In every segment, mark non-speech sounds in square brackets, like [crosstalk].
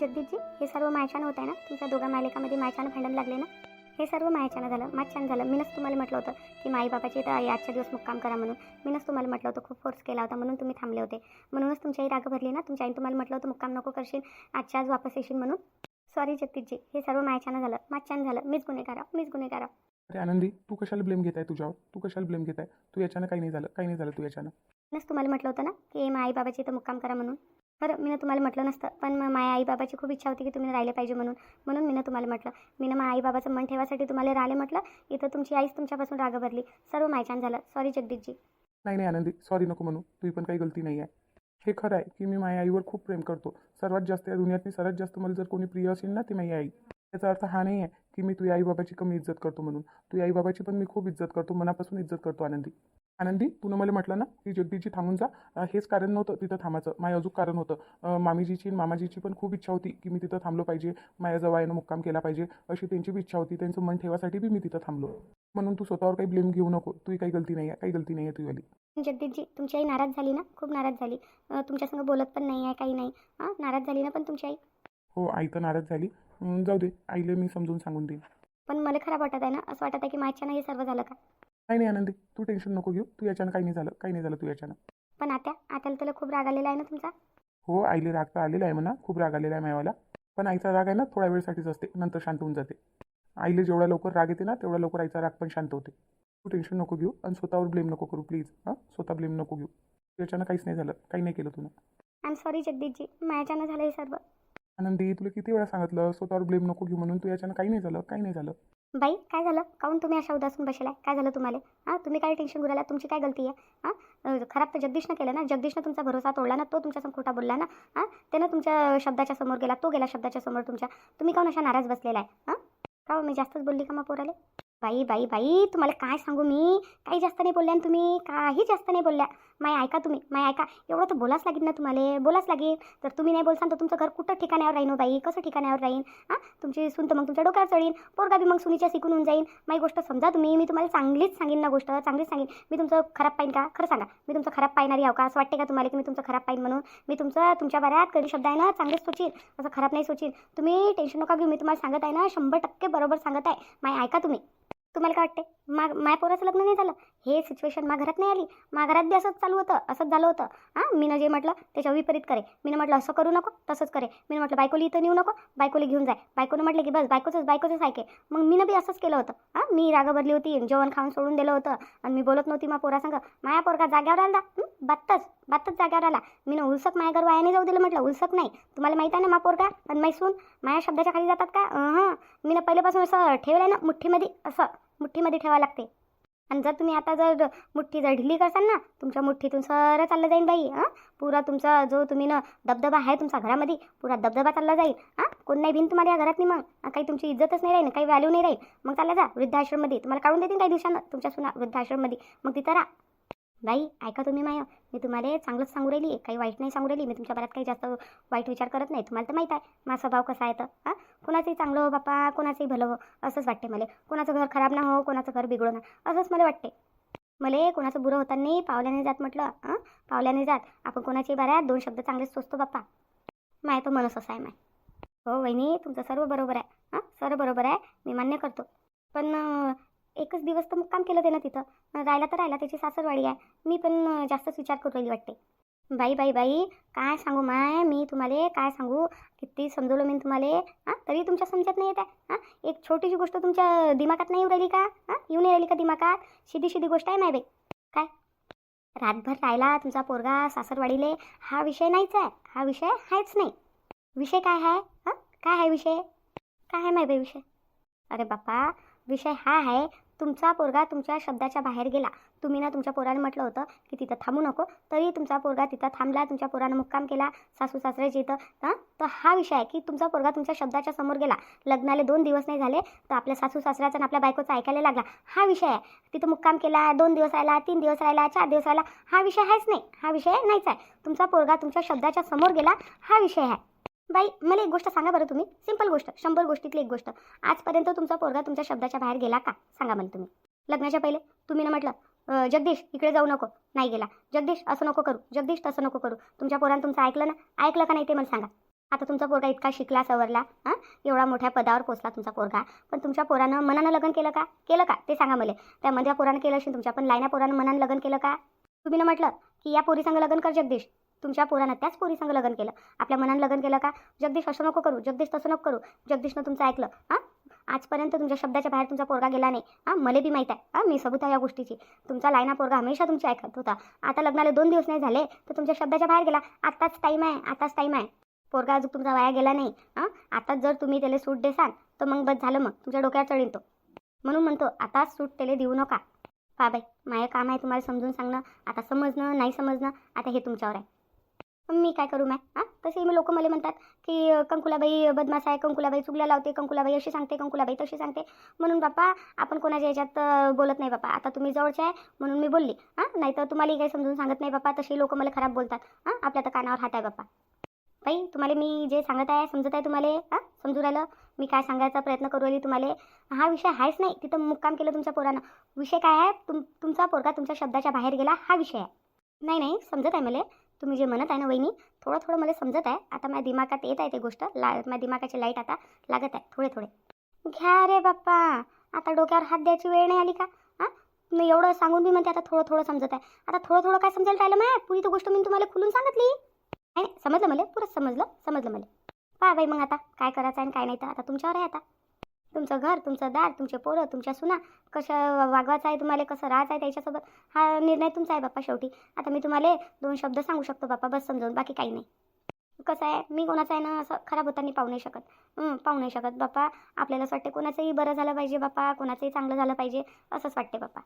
जगदीशजी हे सर्व मायच्यानं होत आहे ना? तुमच्या दोघा मायलेकामध्ये मायच्यानं भांडण लागले ना? हे सर्व मायच्यानं झालं. मायच्यानं झालं. मीनच तुम्हाला म्हटलं होतं की माई बाबाची तर आजच्या दिवस मुक्काम करा म्हणून. मीनच तुम्हाला म्हटलं होतं खूप फोर्स केला होता म्हणून तुम्ही थांबले होते. म्हणूनच तुमची आई राग भरली ना? तुमच्या आईने तुम्हाला म्हटलं होतं मुक्काम नको करशील. आजच्या आज वापस येशील म्हणून. सॉरी जगदीशजी हे सर्व मायच्यानं झालं. मायच्यानं झालं. मीच गुन्हेगार आहे, मीच गुन्हेगार आहे. अरे आनंदी तू कशाला ब्लेम घेत आहे तुझ्यावर? तू कशाला ब्लेम घेत आहे तू याच्यानं काही नाही झालं. काही नाही झालं तू याच्यानं. मीनच तुम्हाला म्हटलं होतं ना की माझ्या आई बाबाची तर मुक्काम करा म्हणून? बरं मी तुम्हाला म्हटलं नसतं पण मग माझ्या आईबाबाची खूप इच्छा होती की तुम्ही राहिले पाहिजे म्हणून म्हणून मी तुम्हाला म्हटलं. मी माझ्या आईबाबाचं मन ठेवासाठी तुम्हाला राहिले म्हटलं इथं तुमची आईच तुमच्यापासून राग भरली. सर्व मायछान झालं. सॉरी जगदीशजी. नाही नाही आनंदी सॉरी नको म्हणू. तुझी पण काही गलती नाही आहे. हे खरं आहे की मी माझ्या आईवर खूप प्रेम करतो. सर्वात जास्त या दुनियातली सर्वात जास्त मला जर कोणी प्रिय असेल ना ती माझी आई. याचा अर्थ हा नाही आहे की मी तुझ्या आईबाबाची कमी इज्जत करतो म्हणून. तुझ्या आईबाबाची पण मी खूप इज्जत करतो मनापासून इज्जत करतो आनंदी. आनंदी तुनं मला म्हटलं ना की जगदीची थांबून जा. हेच कारण नव्हतं तिथं थांबायचं. माझं अजून कारण होतं. मामीजीची आणि मामाजीची पण खूप इच्छा होती की मी तिथं थांबलो पाहिजे. माझ्या जवळनं मुक्काम केला पाहिजे. अशी त्यांची बी इच्छा होती. त्यांचं मन ठेवासाठी बी मी तिथं थांबलो. म्हणून तू स्वतःवर काही ब्लेम घेऊ नको. तुझी काही गलती नाही आहे काही गलती नाही आहे तुझीवाली जगदीशजी तुमची आई नाराज झाली ना? खूप नाराज झाली. तुमच्यासंग बोलत पण नाही आहे काही नाही. हां नाराज झाली ना पण तुमची आई? हो आई तर नाराज झाली. जाऊ दे. आईला मी समजून सांगून देईन. पण मला खराब वाटत आहे ना असं वाटत आहे की माझ्यानं हे सर्व झालं का? नाही नाही आनंदी. तू टेन्शन नको घेऊ. तू याच्यानं काही नाही झालं. काही नाही झालं तू याच्यानं. पण आता आत्याला त्याला खूप राग आलेला आहे ना तुमचा? हो आईले राग तर आलेला आहे म्हणा. खूप राग आलेला आहे मायावाला. पण आईचा राग आहे ना थोड्या वेळसाठीच असते. नंतर शांत होऊन जाते. आईला जेवढा लवकर राग येते ना तेवढा लवकर आईचा राग पण शांत होते. तू टेन्शन नको घेऊ आणि स्वतःवर ब्लेम नको करू प्लीज हां? स्वतः ब्लेम नको घेऊ. याच्यानं काहीच नाही झालं. काही नाही केलं तुला आय एम सॉरी जगदीशजी. माझ्यानं झालं हे सर्व. आनंदी तुला किती वेळा सांगितलं स्वतःवर ब्लेम नको घेऊ म्हणून तू याच्यानं काही नाही झालं काही नाही झालं. बाई काय झालं? काहून तुम्ही अशा उदासून बसलाय? काय झालं तुम्हाला? हां तुम्ही काय टेन्शन घेऊ राहिला तुमची काय गलती आहे? हां? खराब तर जगदीशनं केलं ना? जगदीशनं तुमचा भरोसा तोडला ना? तो तुमच्यासमोर खोटा बोलला ना? हां? त्यानं तुमच्या शब्दाच्या समोर गेला तो गेला शब्दाच्या समोर तुमच्या. तुम्ही काहून अशा नाराज बसलेला आहे? हां? का मी जास्तच बोलली का मग पोराले? बाई बाई बाई तुम्हाला काय सांगू मी? काही जास्त नाही बोलल्या ना तुम्ही? काही जास्त नाही बोलल्या. माय ऐका तुम्ही माय ऐका. एवढं तर बोलाच लागेल ना तुम्हाला. बोलाच लागेल. तर तुम्ही नाही बोलसान तर तुमचं घर कुठं ठिकाण्यावर राहीन हो बाई? कसं ठिकाण्यावर राहीन? हां? तुमची सून तर मग तुमच्या डोक्यावर चढीन. पोरगा बी मग सुनीच्या शिकून होऊन जाईन. माझी गोष्ट समजा तुम्ही. मी तुम्हाला चांगलीच सांगेन ना गोष्ट. चांगलीच सांगेन. मी तुमचं खराब पाहिन का? खरं सांगा. मी तुमचं खराब पाहणारी आहो का? असं वाटते का तुम्हाला की मी तुमचं खराब पाहिन म्हणून? मी तुमचं तुमच्या बऱ्यात कधी शब्द आहे ना चांगलेच सोचीन असं खराब नाही सोचीन तुम्ही टेन्शन नका घेऊ. मी तुम्हाला सांगत आहे ना शंभर टक्के बरोबर सांगत आहे. माय ऐका तुम्ही. तुम्हाला काय वाटते मा माया पोराचं लग्न नाही झालं. हे सिच्युएशन मा घरात नाही आली. मा घरात बी असंच चालू होतं असंच झालं होतं. हां मी जे म्हटलं त्याच्या विपरीत करे. मी म्हटलं असं करू नको तसंच करे. मी म्हटलं बायकोली इथं नेऊ नको बायकोली घेऊन जाय. बायकोनं म्हटलं की बस बायकोचंच बायकोचंच ऐके. मग मीनं बी असंच केलं होतं. हां मी रागं भरली होती जेवण खाऊन सोडून दिलं होतं आणि मी बोलत नव्हती मा पोरा सांग माया पोरगा जाग्यावर आला बत्तच बात्तच बात्तच जाग्यावर आला. मीनं उलसक माया घर वायाने जाऊ दिलं म्हटलं. उलसक नाही. तुम्हाला माहीत आहे ना मा पोरगा आणि मैसून माया शब्दाच्या खाली जातात का? हां. मी पहिल्यापासून असं ठेवलं ना मुठ्ठीमध्ये असं. मुठ्ठीमध्ये ठेवावं लागते. आणि जर तुम्ही आता जर मुठ्ठी जर ढिली करसाल ना तुमच्या मुठ्ठीतून सरळ चाललं जाईल बाई हां? पुरा तुमचा जो तुम्ही ना दबदबा आहे तुमच्या घरामध्ये पुरा दबदबा चालला जाईल हां? कोण नाही भिन तुम्हाला या घरात नाही मग काही तुमची इज्जतच नाही राहील काही व्हॅल्यू नाही राहील. मग चालला जा वृद्धाश्रममध्ये. तुम्हाला काढून देतील काही दिवसांना तुमच्या सुना वृद्धाश्रममध्ये. मग तिथं राहा. बाई ऐका तुम्ही माय. मी तुम्हाला चांगलंच सांगू राहिली काही वाईट नाही सांगू राहिली. मी तुमच्या बऱ्यात काही जास्त वाईट विचार करत नाही. तुम्हाला तर माहीत आहे माझा स्वभाव कसा आहे तर हां? कोणाचंही चांगलं हो बापा कोणाचंही भलं हो असंच वाटते मला. कोणाचं घर खराब ना हो कोणाचं घर बिघडो ना असंच मला वाटते. मला कोणाचं बुरं होता नाही पावल्याने जात म्हटलं हां? पावल्याने जात. आपण कोणाची बऱ्यात दोन शब्द चांगलेच सोचतो बाप्पा माय तो मनस असा आहे माय. हो वहिनी तुमचं सर्व बरोबर आहे. हां? सर्व बरोबर आहे. मी मान्य करतो. पण एकच दिवस तर मुक्काम केलं त्यानं तिथं. राहिला तर राहिला त्याची सासरवाडी आहे. मी पण जास्तच विचार करू राहिली वाटते. बाई बाई बाई काय सांगू माय? मी तुम्हाला काय सांगू? किती समजवलं मी तुम्हाला? हां तरी तुमच्या समजत नाही येत आहे. हां एक छोटीशी गोष्ट तुमच्या दिमागात नाही येऊ राहिली का? हां येऊ नाही राहिली का दिमागात? शिधी शिधी गोष्ट आहे माय बाई. काय? रातभर राहिला तुमचा पोरगा सासरवाडीले. हा विषय नाहीच आहे. हा विषय आहेच नाही. विषय काय आहे? हां काय आहे विषय? काय आहे माय बाई विषय? अरे बाप्पा विषय हा आहे. तुमचा पोरगा तुमच्या शब्दाच्या बाहेर गेला. तुम्ही ना तुमच्या पोराने म्हटलं होतं की तिथं थांबू नको. तरी तुमचा पोरगा तिथं थांबला तुमच्या पोरानं मुक्काम केला सासू सासऱ्याची इथं हां? तर हा विषय आहे की तुमचा पोरगा तुमच्या शब्दाच्या समोर गेला. लग्नाला दोन दिवस नाही झाले तर आपल्या सासू सासऱ्याचा आणि आपल्या बायकोचा ऐकायला लागला. हा विषय आहे. तिथं मुक्काम केला दोन दिवस राहिला तीन दिवस राहिला चार दिवस राहिला. हा विषय आहेच नाही. हा विषय नाहीच आहे. तुमचा पोरगा तुमच्या शब्दाच्या समोर गेला हा विषय आहे. बाई मला एक गोष्ट सांगा बरं तुम्ही. सिंपल गोष्ट शंभर गोष्टीतली एक गोष्ट. आजपर्यंत तुमचा पोरगा तुमच्या शब्दाच्या बाहेर गेला का? सांगा मला तुम्ही. लग्नाच्या पहिले तुम्ही ना म्हटलं जगदीश इकडे जाऊ नको. नाही गेला. जगदीश असं नको करू. जगदीश तसं नको करू. तुमच्या पोरानं तुमचं ऐकलं ना? ऐकलं का नाही ते मला सांगा. आता तुमचा पोरगा इतका शिकला सवरला हां? एवढा मोठ्या पदावर पोचला तुमचा पोरगा. पण तुमच्या पोरानं मनानं लग्न केलं का? केलं का? ते सांगा मला. त्या मध्या पोरानं केलं असेल तुमच्या पण लायना पोरानं मनानं लग्न केलं का? तुम्ही ना म्हटलं की या पोरीसंग लग्न कर जगदीश. तुमच्या पोरानं त्याच पोरीसंग लग्न केलं. आपल्या मनानं लग्न केलं का? जगदीश असं नको करू. जगदीश तसं नको करू. जगदीशनं तुमचं ऐकलं हां? आजपर्यंत तुमच्या शब्दाच्या बाहेर तुमचा पोरगा गेला नाही. हां? मला बी माहीत आहे. हां? मी सबूत आहे या गोष्टीची. तुमचा लायना पोरगा हमेशा तुमची ऐकत होता. आता लग्नाला दोन दिवस नाही झाले तर तुमच्या शब्दाच्या बाहेर गेला. आत्ताच टाईम आहे. आताच टाईम आहे. पोरगा अजून तुमचा वाया गेला नाही. हां? आताच जर तुम्ही त्याला सूट देसान तर मग बस झालं मग. तुमच्या डोक्यात चढीन तो. म्हणून म्हणतो आताच सूट त्याला देऊ नका. पा बाई माझं काम आहे तुम्हाला समजून सांगणं. आता समजणं नाही समजणं आता हे तुमच्यावर आहे. मी काय करू मॅ? हां? तसे मी लोक मला म्हणतात की कंकुलाबाई बदमाश आहे कंकुलाबाई चुगल्या लावते कंकुलाबाई अशी सांगते कंकुलाबाई तशी सांगते. म्हणून बापा आपण कोणाच्या याच्यात बोलत नाही बापा आता तुम्ही जवळचे आहे म्हणून मी बोलली. हां? नाही तर तुम्हालाही काही समजून सांगत नाही बापा तसे लोक मला खराब बोलतात. हां? आपल्या तर कानावर हात आहे बापा बाई तुम्हाला मी जे सांगत आहे समजत आहे तुम्हाला? हां? समजू राहिलं? मी काय सांगायचा प्रयत्न करू राहिली तुम्हाला? हा विषय आहेच नाही. तिथं मुक्काम केलं तुमच्या पोरानं. विषय काय आहे? तुम तुमचा पोरगा तुमच्या शब्दाच्या बाहेर गेला. हा विषय आहे. नाही नाही समजत आहे मला. तुम्ही जे म्हणत आहे ना वहिनी थोडं थोडं मला समजत आहे. आता माझ्या दिमागात येत आहे ते गोष्ट. ला माझ्या दिमागाची लाइट आता लागत आहे थोडे थोडे घ्या रे बाप्पा. आता डोक्यावर हात द्यायची वेळ नाही आली का? हां? मी एवढं सांगून मी म्हणते आता थोडं थोडं समजत आहे. आता थोडं थोडं काय समजायला राहिलं माय? पुरी तर गोष्ट मी तुम्हाला खुलून सांगितली. नाही समजलं मला पुरंच समजलं समजलं मला. पहा बाई मग आता काय करायचं आहे आणि काय नाही तर आता तुमच्यावर आहे आता. तुमचं घर तुमचं दार तुमचे पोरं तुमच्या सुना कशा वागवायचं आहे तुम्हाला कसं राहायचं आहे त्याच्यासोबत? हा निर्णय तुमचा आहे बाप्पा शेवटी. आता मी तुम्हाला दोन शब्द सांगू शकतो बाप्पा बस समजावून बाकी काही नाही. कसं आहे? मी कोणाचं आहे ना असं खराब होताना पाहू नाही शकत. पाहू नाही शकत बाप्पा. आपल्याला असं वाटते कोणाचंही बरं झालं पाहिजे बाप्पा कोणाचंही चांगलं झालं पाहिजे असंच वाटते बाप्पा.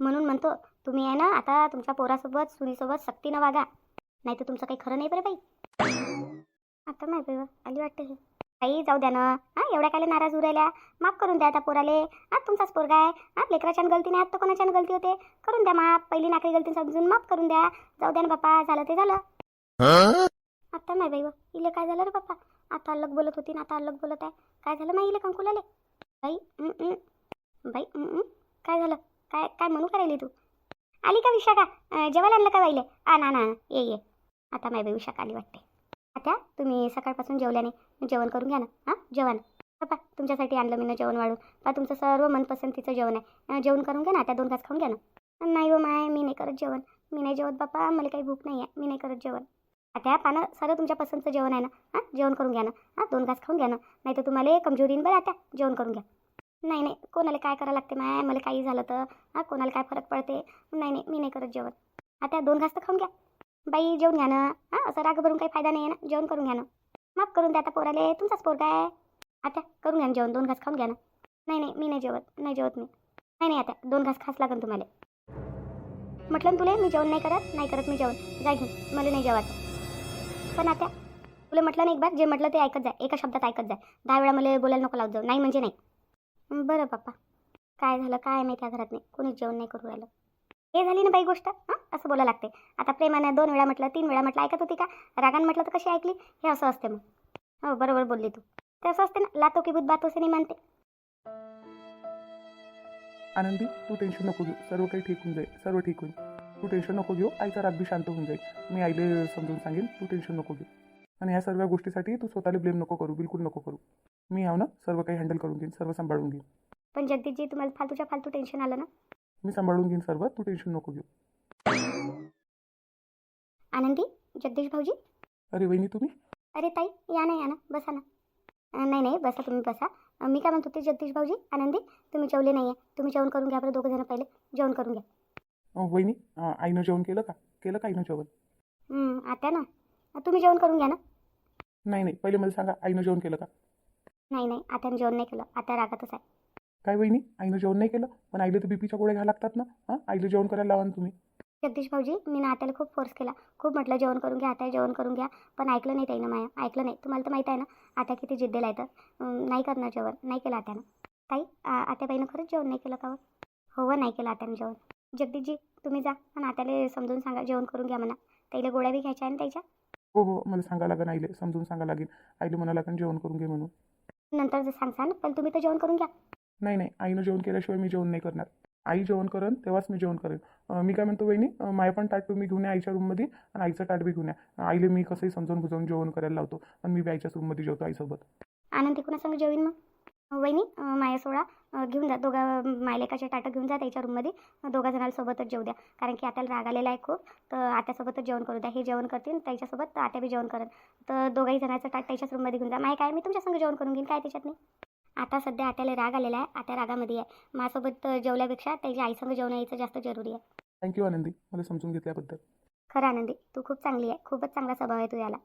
म्हणून म्हणतो तुम्ही आहे ना आता तुमच्या पोरासोबत सुनीसोबत सक्तीनं वागा. नाही तर तुमचं काही खरं नाही बरं बाई. आता नाही बाई आली वाटते हे. काही जाऊ द्या ना. हां एवढ्या काय नाराज उरायला माफ करून द्या आता पोराले. हां तुमचाच पोरगा आहे. हां लेकराच्यान गलती नाही तर कोणाच्यान गलती होते? करून द्या माफ. पहिली नाकरी गलती समजून माफ करून द्या. जाऊ द्या ना बाप्पा झालं ते झालं. आता नाही बाई व इले काय झालं रे बाप्पा? आता अलग बोलत होती ना आता अलग बोलत आहे. काय झालं माई इले कंकुलाले? बाई बाई काय झालं? काय काय म्हणू करायली तू? आली का विशाखा? जेवायला आणलं का बाईले? आ ना ना ये ये. आता माय बाई विशाखा आली वाटते आता तुम्ही सकाळपासून जेवल्या नाही जेवण करून घ्या ना. हां? जेवण बापा तुमच्यासाठी आणलं मी ना जेवण वाढून. पा तुमचं सर्व मनपसंतीचं जेवण आहे. जेवण करून घ्या ना. त्या दोन घास खाऊन घ्या ना. नाही हो माय मी नाही करत जेवण. मी नाही जेवत बापा मला काही भूक नाही आहे मी नाही करत जेवण. आता पानं सर्व तुमच्या पसंतचं जेवण आहे ना. हां? जेवण करून घ्या ना. हां? दोन घास खाऊन घ्या ना. नाही तर तुम्हाला कमजोरीन बरं आता. जेवण करून घ्या. नाही नाही. कोणाला काय करावं लागते माय? मला काही झालं तर. हां? कोणाला काय फरक पडते? नाही नाही. मी नाही करत जेवण. आता दोन घास तर खाऊन घ्या. बाई जेवून घ्या ना. हां? असं राग भरून काही फायदा नाही आहे ना. जेवण करून घ्या ना. माफ करून द्या आता पोराले तुमचाच पोरगा आहे. आता करून घ्या ना जेवण दोन घास खाऊन घ्या ना. नाही नाही मी नाही जेवत नाही जेवत मी. नाही नाही आता दोन घास खास लागेल तुम्हाला. म्हटलं ना तुला मी जेवण नाही करत नाही करत मी जेवण. जा घेऊन मला नाही जेवायचं. पण आता तुला म्हटलं ना एक बार जे म्हटलं ते ऐकत जाय एका शब्दात ऐकत जाय. दहा वेळा मला बोलायला नको लावत जाऊ नाही म्हणजे नाही. बरं पप्पा. काय झालं काय माहिती त्या घरात नाही. कोणीच जेवण नाही करू राहिलं. हे झाली ना बाई गोष्ट? हां? असं बोलायला लागते. आता प्रेमानं दोन वेळा म्हटलं तीन वेळा म्हटलं ऐकत होती का? रागान म्हटलं तर कशी ऐकली? हे असं असते मग. हो बरोबर बोलली तू. ते असं असते ना लातो की बुत बातो नाही मानते. आनंदी तू टेन्शन नको घेऊ. सर्व काही ठीक होऊन जाईल. सर्व ठीक होईल. तू टेन्शन नको घेऊ. आईचा राग बी शांत होऊन जाईल. मी आईले समजून सांगेन तू टेन्शन नको घेऊ. आणि ह्या सर्व गोष्टीसाठी तू स्वतःला ब्लेम नको करू. बिलकुल नको करू. मी आहो ना सर्व काही हँडल करून घेईन सर्व सांभाळून घेईन. पण जगदीशजी तुम्हाला फालतूच्या फालतू टेन्शन आलं ना? मी सांभाळून घेईन सर्व. तू टेन्शन नको घेऊ. आनंदी जगदीश भाऊजी? अरे वहिनी तुम्ही? अरे ताई या ना या ना बसा ना. नाही नाही बसा तुम्ही बसा. मी काय म्हणत होते जगदीश भाऊजी आनंदी तुम्ही जेवले नाही आहे तुम्ही जेवण करून घ्या बरं दोघं जण पहिले. जेवण करून घ्या. वहिनी आईनं जेवण केलं का? केलं का आईनं जेवण? आता ना. तुम्ही जेवण करून घ्या ना. नाही नाही पहिले मला सांगा आईनं जेवण केलं का? नाही नाही आता जेवण नाही केलं. आता रागातच आहे. काय वहिनी? आईनं जेवण नाही केलं? पण आईला तर बीपीच्या गोळ्या घ्या लागतात ना? हां? आईला जेवण करायला लावा ना तुम्ही. जगदीश भाऊजी मी ना आत्याला खूप फोर्स केला. खूप म्हटलं जेवण करून घ्या आता जेवण करून घ्या. पण ऐकलं नाही ताईनं माया. ऐकलं नाही. तुम्हाला तर माहीत आहे ना आता किती जिद्देला अं, नाही करणार जेवण. नाही केलं आत्यानं. ताई आत्याबाईनं खरंच जेवण नाही केलं का हो? हो नाही केलं आत्यानं जेवण. जगदीशजी तुम्ही जा आणि आत्याला समजून सांगा जेवण करून घ्या म्हणा. ताईला गोळ्या बी घ्यायच्या आहे ना त्याच्या हो हो. मला सांगा लागेल आईले. समजून सांगा लागेल आईले म्हणा लागेल जेवण करून घे म्हणून. नंतर जर सांगसान पण तुम्ही तर जेवण करून घ्या. नाही नाही. आईनं जेवण केल्याशिवाय मी जेवण नाही करणार. आई जेवण करेन तेव्हाच मी जेवण करेन. मी काय म्हणतो वहिनी अं, माय पण ताट तुम्ही घेऊन या आईच्या रूममध्ये आणि आईचं ताट बी घेऊन या. आईले मी कसंही समजावून बुजावून जेवण करायला लावतो आणि मी बी आईच्याच रूममध्ये जेवतो आईसोबत. आनंदी कुणासंग जेवीन मग? वहिनी माया सोळा घेऊन जा. दोघा मायलेकाच्या टाटा घेऊन जा त्याच्या रूममध्ये दोघा जणांना सोबतच जेवू द्या. कारण की आत्याला राग आलेला आहे खूप. तर आत्यासोबतच जेवण करू द्या. हे जेवण करतील त्याच्यासोबत आत्या बी जेवण करेन. तर दोघाही जणांचं टाट त्याच्याच रूममध्ये घेऊन जा. माय काय? मी तुमच्यासंग जेवण करून घेईन. काय त्याच्यात नाही? आता सध्या आत्याला राग आलेला आहे. आत्या रागामध्ये आहे. माझ्यासोबत जेवल्यापेक्षा त्याच्या आईसंग जेवण यायचं जास्त जरुरी आहे. थँक्यू आनंदी. मला समजून घेतल्याबद्दल. खरं आनंदी तू खूप चांगली आहे. खूपच चांगला स्वभाव आहे तू याला.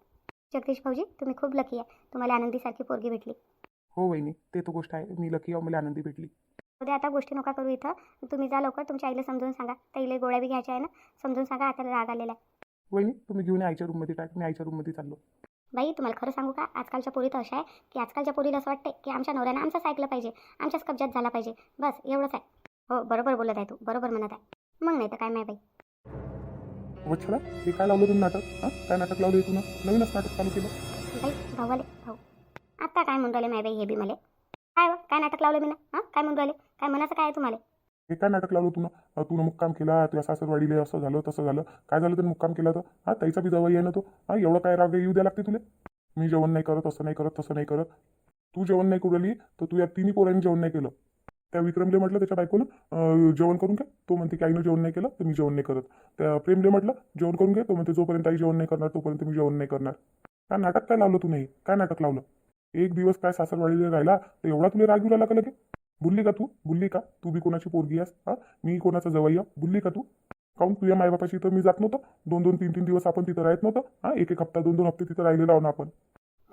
जगदीश भाऊजी तुम्ही खूप लकी आहे. तुम्हाला आनंदीसारखी पोरगी भेटली. हो वहिनी. ते तर गोष्ट आहे. मी लकी आहो मला आनंदी भेटली. उद्या आता गोष्टी नका करू इथं. तुम्ही जा लवकर. तुमच्या आईला समजून सांगा. ताईला गोळ्या बी घ्यायच्या आहे ना. समजून सांगा आता राग आलेला आहे. वहिनी तुम्ही घेऊन या आईच्या रूममध्ये टाक. मी आईच्या रूममध्ये चाललो. बाई तुम्हाला खरं सांगू का? आजकालच्या पोरी तर अशा आहे की आजकालच्या पोरीला असं वाटते की आमच्या नवऱ्यानं आमचंच ऐकलं पाहिजे आमच्याच कब्जात झाला पाहिजे. बस एवढंच आहे. हो बरोबर बोलत आहे तू बरोबर म्हणत आहे. मग नाही तर काय माय बाई? वच्छला हे काय लावलं तुम्ही नाटक? हां? काय नाटक लावलं तू नवीनच नाटक चालू केलं. बाई भाऊवाले भाऊ. आत्ता काय म्हणून राहिले माय बाई हे बी मला? काय हो? काय नाटक लावलं मी ना हां? काय म्हणून राहिले? काय म्हणायचं काय आहे तुम्हाला? हे काय नाटक लावलं तू ना. तू मुक्काम केला तुझ्या सासरवाडीले असं झालं तसं झालं. काय झालं तर मुक्काम केला तर? हा ताईचा बी जवळ आहे ना तो. हा एवढं काय राग येऊ द्या लागते तुला? मी जेवण नाही करत असं नाही करत तसं नाही करत. तू जेवण नाही करू तर तू या तिन्ही पोरांनी जेवण नाही केलं. त्या विक्रमले म्हटलं त्याच्या बायकोनं जेवण करून घे. तो म्हणते की आईनं जेवण नाही केलं तर मी जेवण नाही करत. त्या प्रेमले म्हटलं जेवण करून घे. तो म्हणते जोपर्यंत आई जेवण नाही करणार तोपर्यंत मी जेवण नाही करणार. काय नाटक काय लावलं तू नाही? काय नाटक लावलं? एक दिवस काय सासरवाडीला राहिला तर एवढा तुला राग येऊ राहिला की बुलली का तू? बुलली का? तू बी कोणाची पोरगी आहेस? हा? मी कोणाचा आहे? बुलली का तू? काऊन तुझ्या मायबापाची तर मी जात नव्हतं? दोन दोन तीन तीन दिवस आपण तिथं राहत नव्हतं? हा? एक एक हप्ता दोन दोन हप्ते तिथं राहिलेलो आहो ना आपण.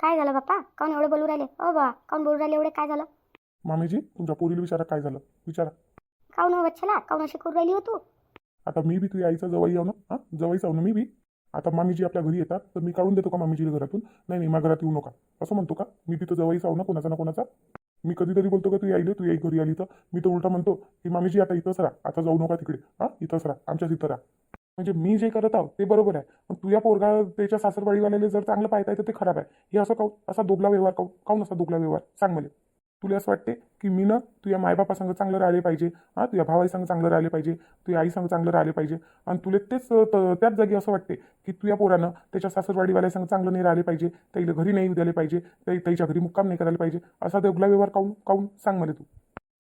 काय झालं बाप्पा? काऊन एवढे बोलू राहिले? ओ बा काऊन बोलू राहिले एवढे? काय झालं? मामीजी तुमच्या पोरीला विचारा काय झालं? विचारा. काऊन वच्छला काऊन अशी करू राहिली हो तू? आता मी बी तुझ्या आईचा जवाई आहो ना? हा? जवाईच आहो ना मी बी? आता मामीजी आपल्या घरी येतात तर मी काढून देतो का मामीजीला घरातून? नाही नाही माझ्या घरात येऊ नका. असं म्हणतो का? मी तिथं जवाईच आहो ना कोणाचा ना कोणाचा? मी कधीतरी बोलतो का तू यायले तू याई घरी आली तर. मी तर उलटा म्हणतो की मामीजी आता इथंच राहा. आता जाऊ नका तिकडे. हां इथंच राहा. आमच्याच इथं राहा. म्हणजे मी जे करत आहो ते बरोबर आहे. पण तुझ्या पोरगा त्याच्या सासरवाडीवाल्याला जर चांगलं पाहता येतं ते खराब आहे. हे असं काऊ असा दोगला व्यवहार काऊ काऊन असा दोगला व्यवहार? सांग मला. तुला असं वाटते की मी ना तुझ्या मायबापासंग चांगलं राहिले पाहिजे? हां तुझ्या भावाईसंग चांगलं राहिले पाहिजे? तुझ्या आईसंग चांगलं राहिले पाहिजे? आणि तुला तेच त्याच जागी असं वाटते की तुझ्या पोरानं त्याच्या सासरवाडीवाल्यासंग चांगलं नाही राहिले पाहिजे? त्याला घरी नाही येऊ द्यायला पाहिजे? त्या त्याच्या घरी मुक्काम नाही करायला पाहिजे? असा दोगला व्यवहार काऊन काऊन सांग मला तू.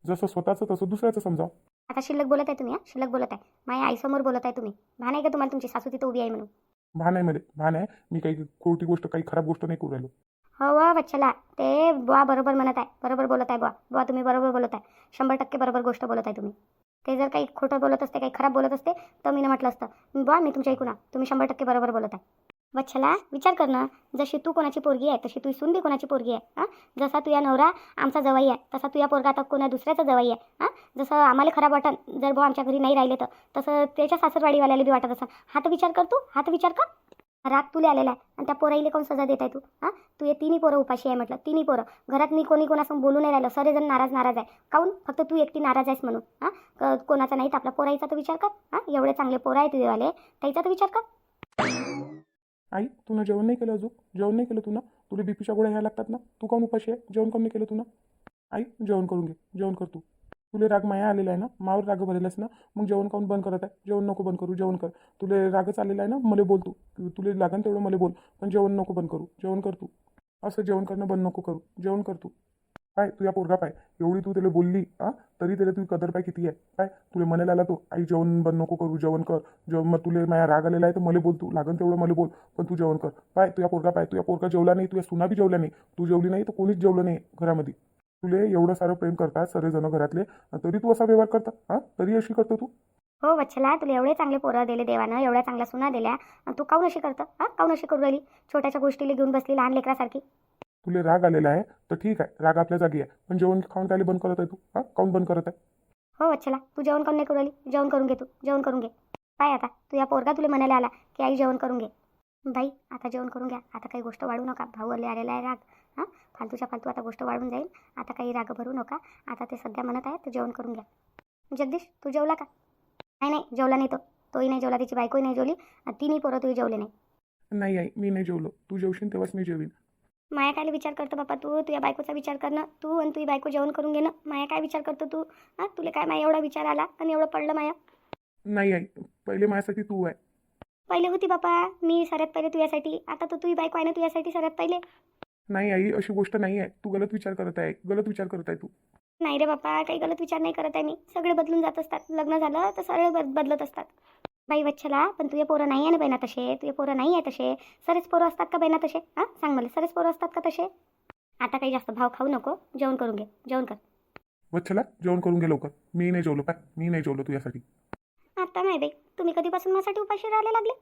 जसं स्वतःचं तसं दुसऱ्याचं समजाव. आता शिल्लक बोलत आहे तुम्ही हा? शिल्लक बोलत आहे. माझ्या आईसमोर बोलत आहे तुम्ही. भान आहे का तुम्हाला तुमची सासू तिथं उभी आहे म्हणून? भान आहे मध्ये भान आहे. मी काही खोटी गोष्ट काही खराब गोष्ट नाही करू राहिलो. हो वा वच्छला ते बुवा बरोबर म्हणत आहे. बरोबर बोलत आहे बुवा. बुवा तुम्ही बरोबर बोलत आहे. शंभर टक्के बरोबर गोष्ट बोलत आहे तुम्ही. ते जर काही खोटं बोलत असते काही खराब बोलत असते तर मी म्हटलं असतं बुवा मी तुमच्या ऐकून तुम्ही शंभर टक्के बरोबर बोलत आहे. वच्छला विचार कर ना. जशी तू कोणाची पोरगी आहे तशी तू सून बी कोणाची पोरगी आहे हां? जसा तुझ्या नवरा आमचा जवाई आहे तसा तुझ्या पोरगा आता कोणा दुसऱ्याचा जवाई आहे हां? जसं आम्हाला खराब वाटन जर बुवा आमच्या घरी नाही राहिले तर तसं त्याच्या सासरवाडीवाल्याला बी वाटत असं हा तर विचार कर तू हा तर विचार कर. राग तुला आलेला आहे. आणि त्या पोराईला कोण सजा देत आहे तू? हां? तू हे तिन्ही पोरं उपाशी आहे म्हटलं. तिन्ही पोरं. घरात मी कोणी कोणासमोर बोलू नाही राहिलं. सरेजण नाराज नाराज आहे. काऊन? फक्त तू एकटी नाराज आहेस म्हणून. हां? क- कोणाचा नाही तर आपला पोराईचा तर विचार कर. हां? एवढे चांगले पोरं आहे तुझेवाले. त्याचा तर विचार कर. आई तू जेवण नाही केलं अजून? जेवण नाही केलं तू ना तुला बीपीच्या गोळ्या घ्यायला लागतात ना? तू काऊन उपाशी आहे? जेवण कमी केलं तू ना आई जेवण करून घे. जेवण कर तू. तुले राग माया आलेला आहे ना? मावर राग भरेलास ना? मग जेवण खाऊन बंद करत आहे? जेवण नको बंद करू जेवण कर. तुले रागच आलेला आहे ना? मला बोल तू. तुले लागन तेवढं मला बोल. पण जेवण नको बंद करू. जेवण कर तू. असं जेवण करणं बंद नको करू. जेवण कर तू. काय तुझ्या पोरगा पाय. एवढी तू त्याला बोलली हां? तरी त्याला तुझी कदर पाय किती आहे? पाय तुला म्हणायला आला तो आई जेवण बंद नको करू जेवण कर. जेवण मग तुला माझ्या राग आलेला आहे तर मला बोल तू. लागन तेवढं मला बोल. पण तू जेवण कर. पाय तुझ्या पोरगा पाय. तुझ्या पोरगा जेवला नाही तुझ्या सुना बी जेवला नाही. तू जेवली नाही तर कोणीच जेवलं नाही घरामध्ये. तुले एवढं सारं प्रेम करतात सर्वजण घरातले तरी तू असा व्यवहार करता हां? तरी अशी करतो तू? हो वच्छला तुला एवढे चांगले पोरं दिले देवानं एवढ्या चांगल्या सुना दिल्या आणि तू काऊन अशी करतं हां? काऊन अशी करू राहिली? छोट्याच्या गोष्टीला घेऊन बसली लहान लेकरासारखी. तुला राग आलेला आहे तर ठीक आहे राग आपल्या जागी आहे पण जेवण खाऊन काय बंद करत आहे तू हां? काऊन बंद करत आहे? हो वच्छला तू जेवण करून नाही करू राहिली? जेवण करून घे तू जेवण करून घे. काय आता तू या पोरगा तुला म्हणायला आला की आई जेवण करून घे. बाई आता जेवण करून घ्या आता काही गोष्ट वाढू नका भाऊ आले आलेला आहे राग. हां? फालतूच्या फालतू आता गोष्ट वाढून जाईल. आता काही राग भरू नका. आता ते सध्या म्हणत आहे तर जेवण करून घ्या. जगदीश तू जेवला का? नाही नाही जेवला नाही तो. तोही नाही जेवला त्याची बायकोही नाही जेवली आणि तिन्ही पोरं तुही जेवले नाही. नाही आई मी नाही जेवलो. तू जेवशील तेव्हाच मी जेवीन. माया काय विचार करतो बापा तू? तुझ्या बायकोचा विचार कर ना तू आणि तुझी बायको जेवण करून घे ना माया काय विचार करतो तू? हां? तुला काय माया एवढा विचार आला आणि एवढं पडलं माया? नाही आई पहिले माझ्यासाठी तू आहे. पहिले होती बापा. मी सर्वात पहिले तुझ्यासाठी. आता तर तुझी बायको आहे ना तुझ्यासाठी सर्वात पहिले. नाही आई अशी गोष्ट नाही आहे तू गलत विचार करत आहे. गलत विचार करत आहे तू. नाही रे बापा काही गलत विचार नाही करत आहे मी. सगळे बदलून जात असतात. लग्न झालं तर सगळे बद बदलत असतात. बाई वच्छला पण तुझे पोरं नाही आहे ना बहिणा तसे? तुझे पोरं नाही आहे तसे? सरेच पोरं असतात का बहिणा तसे? हां? सांग मला सरेच पोरं असतात का तसे? आता काही जास्त भाव खाऊ नको. जेवण करून घे. जेवण कर. वच्छला जेवण करून घे लवकर. मी नाही जेवलो पाय. मी नाही जेवलो तुझ्यासाठी. आता नाही बाई. तुम्ही कधीपासून माझ्यासाठी उपाशी राहायला लागले?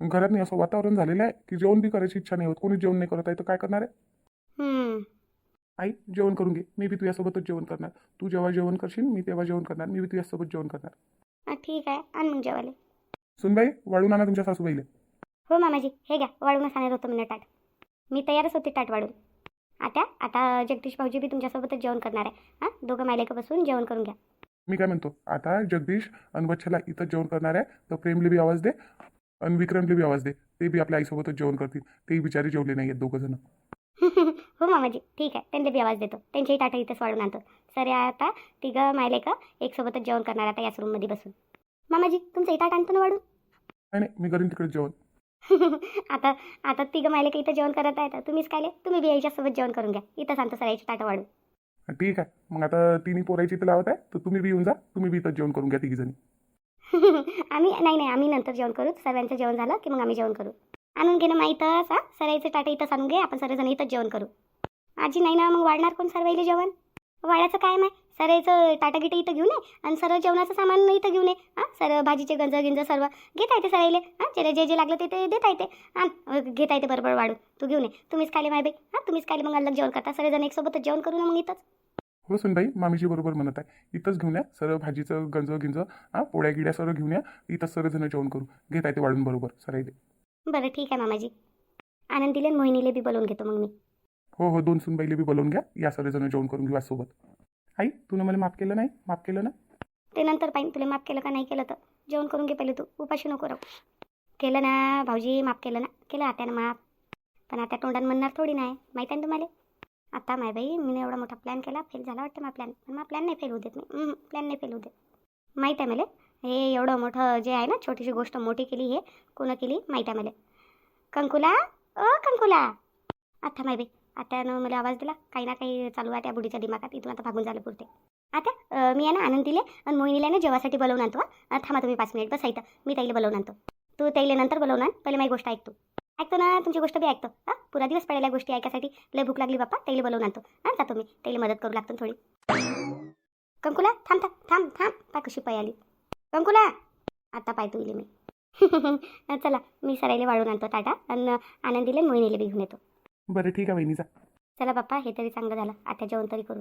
घरात नाही असं वातावरण झालेलं आहे की जेवण बी करायची इच्छा नाही होत. कोणी जेवण नाही करत आहे तर काय करणार आहे? हम्म, आई जेवण करून घे. मी बी तुझ्यासोबतच जेवण करणार. तू जेव्हा जेवण करशील मी तेव्हा जेवण करणार. मी बी तुझ्यासोबत जेवण करणार. हा, ठीक आहे. आण मग जेवाले सुनबाई वाढून आणा तुमच्या सासूबाईले. हो मामाजी. हे घ्या. वाढूनच आणत होतं मी ताट मी तयारच होते ताट वाढून आता आता जगदीश भाऊजी बी तुमच्यासोबतच जेवण करणार आहे. हां दोघं मायलेकं बसून जेवण करून घ्या. मी काय म्हणतो? आता जगदीश आणि वच्छला इथं जेवण करणार आहे. तर प्रेमले बी आवाज दे. आणि विक्रमले बी आवाज दे. ते बी आपल्या आईसोबतच जेवण करतील. ते बिचारे जेवले नाही आहेत दोघं जण. [laughs] हो मामाजी ठीक आहे. त्यांना बी आवाज देतो. त्यांच्याही ताटं इथंच वाढून आणतो सर आता तिघं मायले का एक सोबतच जेवण करणार आता याच रूममध्ये बसून. मामाजी तुमचं ताट आणतो ना वाढून नाही नाही मी करीन तिकडे जेवण. [laughs] आता आता तिघं मायले का इथं जेवण करत आहेत? तुम्हीच काय तुम्ही बी याच्यासोबत जेवण करून घ्या. इथंच आणतो सर याची ताटं वाढून ठीक आहे. मग आता तिन्ही पोरायची इथं लावत आहे. तर तुम्ही बी येऊन जा. तुम्ही बी इथं जेवण करून घ्या तिघी जणी. [laughs] आम्ही नाही नाही आम्ही नंतर जेवण करू. सर्वांचं जेवण झालं की मग आम्ही जेवण करू. आणून घे ना माहीतच हां. सरायचं टाटा इथंच आणून घे. आपण सर्वजण इथंच जेवण करू. आजी नाही ना मग वाढणार कोण सर्वाईले जेवण? वाढायचं काय माय? सरायचं टाटा गिटा इथं घेऊन ये आणि सर्व जेवणाचं सामान इथं घेऊन ये. हां सर्व भाजीचे गंज गिंज सर्व घेता येते सरायले हां जे जे जे लागलं ते ते देता येते हां घेता येते बरोबर वाढून. तू घेऊन ये. तुम्हीच खायले माय बाई. हां तुम्हीच खायले मग अलग जेवण करता. सर्वजण एकसोबतच जेवण करू ना मग इथंच. हो सुनबाई मामीजी बरोबर म्हणत आहे. इथंच घेऊन या सर्व भाजीचं गंज गिंज हां पोळ्या गिड्या सर्व घेऊन या. इथंच सर्वजण जेवण करू. घेता येते वाढून बरोबर. सरायले बरं ठीक आहे मामाजी. आनंदीले मोहिनीले बी बोलवून घेतो मग मी. हो हो दोन सुनबाईले बी बोलवून घ्या. या सर्वजण जेवण करून घेऊ सोबत. आई तुनं मला माफ केलं नाही? माफ केलं ना? ते नंतर पाहिजे तुला माफ केलं का नाही केलं तर. जेवण करून घे पहिले तू. उपाशी नको राहू. केलं ना भाऊजी माफ केलं ना. केलं आत्यानं माफ. पण आता तोंडानं म्हणणार थोडी नाही. माहीत आहे ना तुम्हाला? आता माय बाई मी एवढा मोठा प्लॅन केला फेल झाला वाटतं मा प्लॅन पण मा प्लॅन नाही फेल होऊ देत मी. प्लॅन नाही फेल होऊ देत. माहीत आहे मला? हे एवढं मोठं जे आहे ना छोटीशी गोष्ट मोठी केली हे कोणं केली? माहीत आहे मला. कंकुला? अ कंकुला! आता माय बाई आत्यानं मला आवाज दिला. काही ना काही चालू आहे त्या बुडीच्या दिमागात. इथून आता भागून झालं पुरते. आता मी आहे ना आनंदीले आणि मोहिनीला ना जेवासाठी बोलवून आणतो थांबा तुम्ही पाच मिनिट बसा इथं. मी ताईला बोलवून आणतो. तू ताईला नंतर बोलवून आण. पहिले माझी गोष्ट ऐकतो ऐकतो ना तुमची गोष्ट बी ऐकतो. हां पुरा दिवस पडलेल्या गोष्टी ऐकायसाठी. लय भूक लागली बाप्पा. ताईला बोलवून आणतो. हां जातो मी ताईला मदत करू लागतो थोडी. कंकुला थांब थांब थांब थांब. पा कशी पाय आली. कंकुला! आता पाय तू इले मी [laughs] चला. मी सरायला वाढून आणतो टाटा आणि आनंदीले मोहिनीला बी घेऊन येतो. बरं ठीक आहे चला बाप्पा हे तरी चांगलं झालं. आता जेवण तरी करू